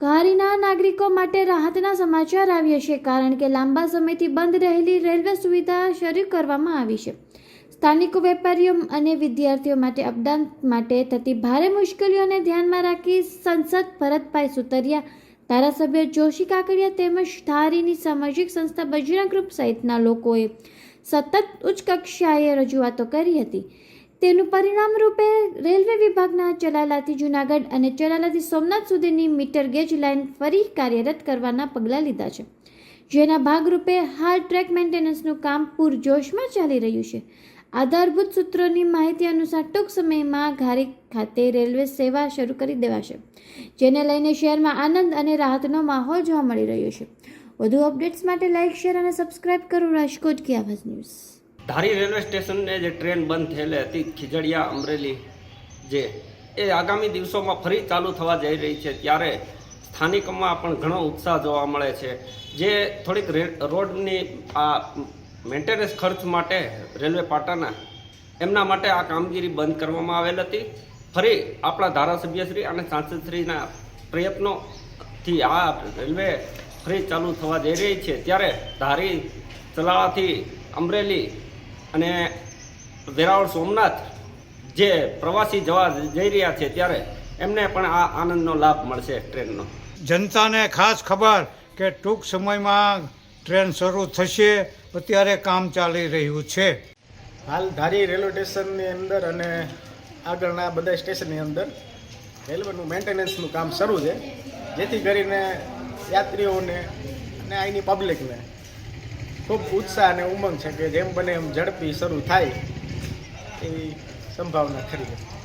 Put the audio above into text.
ઘારીના નાગરિકો માટે રાહતના સમાચાર આવ્યા છે, કારણ કે લાંબા સમયથી બંધ રહેલી રેલવે સુવિધા શરૂ કરવામાં આવી છે. સ્થાનિક વેપારીઓ અને વિદ્યાર્થીઓ માટે અપડાઉન માટે થતી ભારે મુશ્કેલીઓને ધ્યાનમાં રાખી સંસદ ભરતભાઈ સુતરિયા, ધારાસભ્ય જોશી કાકડિયા તેમજ ધારીની સામાજિક સંસ્થા બજરંગ ગ્રુપ સહિતના લોકોએ સતત ઉચ્ચ કક્ષાએ રજૂઆતો કરી હતી. તેનું પરિણામ રૂપે રેલવે વિભાગના ચલાલાથી જૂનાગઢ અને ચલાલાથી સોમનાથ સુધીની મીટર ગેજ લાઇન ફરી કાર્યરત કરવાના પગલાં લીધા છે. જેના ભાગરૂપે હાલ ટ્રેક મેન્ટેનન્સનું કામ પૂરજોશમાં ચાલી રહ્યું છે. આધારભૂત સૂત્રોની માહિતી અનુસાર ટૂંક સમયમાં ઘારી ખાતે રેલવે સેવા શરૂ કરી દેવાશે, જેને લઈને શહેરમાં આનંદ અને રાહતનો માહોલ જોવા મળી રહ્યો છે. વધુ અપડેટ્સ માટે લાઇક, શેર અને સબસ્ક્રાઇબ કરો રાજકોટ કી આવાજ ન્યૂઝ. ધારી રેલવે સ્ટેશનને જે ટ્રેન બંધ થયેલી હતી, ખીજડીયા, અમરેલી, જે એ આગામી દિવસોમાં ફરી ચાલુ થવા જઈ રહી છે, ત્યારે સ્થાનિકોમાં પણ ઘણો ઉત્સાહ જોવા મળે છે. જે થોડીક રોડની આ મેન્ટેનન્સ ખર્ચ માટે રેલવે પાટાના, એમના માટે આ કામગીરી બંધ કરવામાં આવેલ હતી. ફરી આપણા ધારાસભ્યશ્રી અને સાંસદશ્રીના પ્રયત્નોથી આ રેલવે ફરી ચાલુ થવા જઈ રહી છે. ત્યારે ધારી ચલાવાથી અમરેલી અને વેરાવળ સોમનાથ જે પ્રવાસી જવા જઈ રહ્યા છે ત્યારે એમને પણ આ આનંદનો લાભ મળશે ટ્રેનનો. જનતાને ખાસ ખબર કે ટૂંક સમયમાં ટ્રેન શરૂ થશે અત્યારે કામ ચાલી રહ્યું છે. હાલ ધારી રેલવે સ્ટેશનની અંદર અને આગળના બધા સ્ટેશનની અંદર રેલવેનું મેન્ટેનન્સનું કામ શરૂ છે. જેથી કરીને યાત્રીઓને અને અહીંની પબ્લિકને ખૂબ ઉત્સાહ અને ઉમંગ છે કે જેમ બને એમ ઝડપી શરૂ થાય એવી સંભાવના ખરી